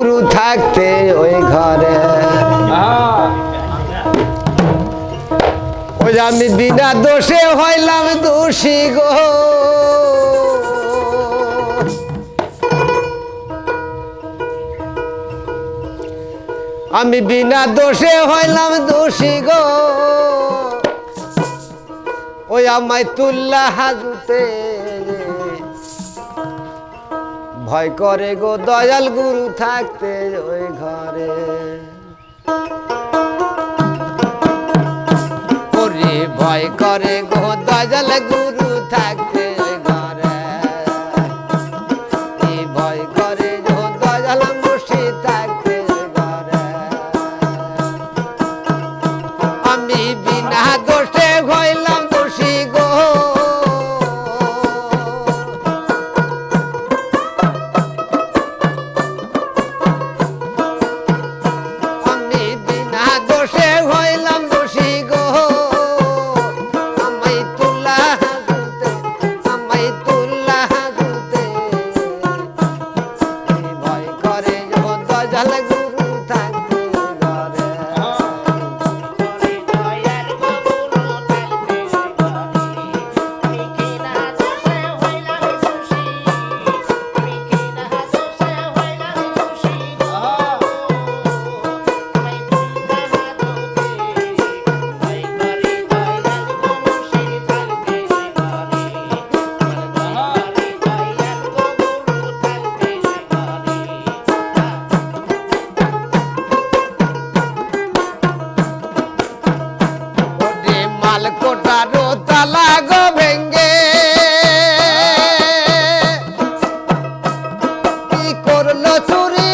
গুরু থাকতে ওই ঘরে। ওই আমি বিনা দোষে হইলাম দোষী গো। আমি বিনা দোষে হইলাম দোষী গো। ওই আমায় তুল্লা হাজুতে ভয় করে গো দয়াল গুরু থাকতে ওই ঘরে। ভয় করে গো দয়াল গুরু যখন মাল কোটারো তালা গো ভেঙ্গে। কি করল চুরি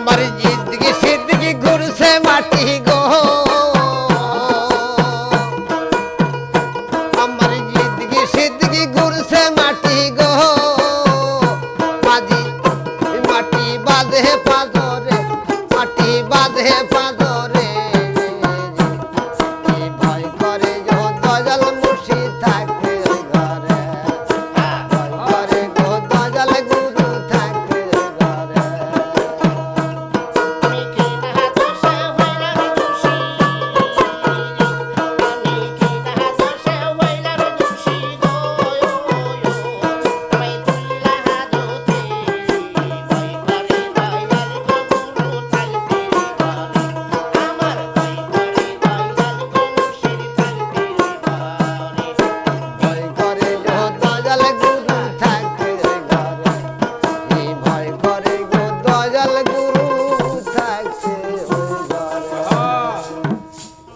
আমার জিন্দগি সিন্দগি ঘুরছে মাটি গো। আমার জিন্দগি সিন্দগি ঘুরছে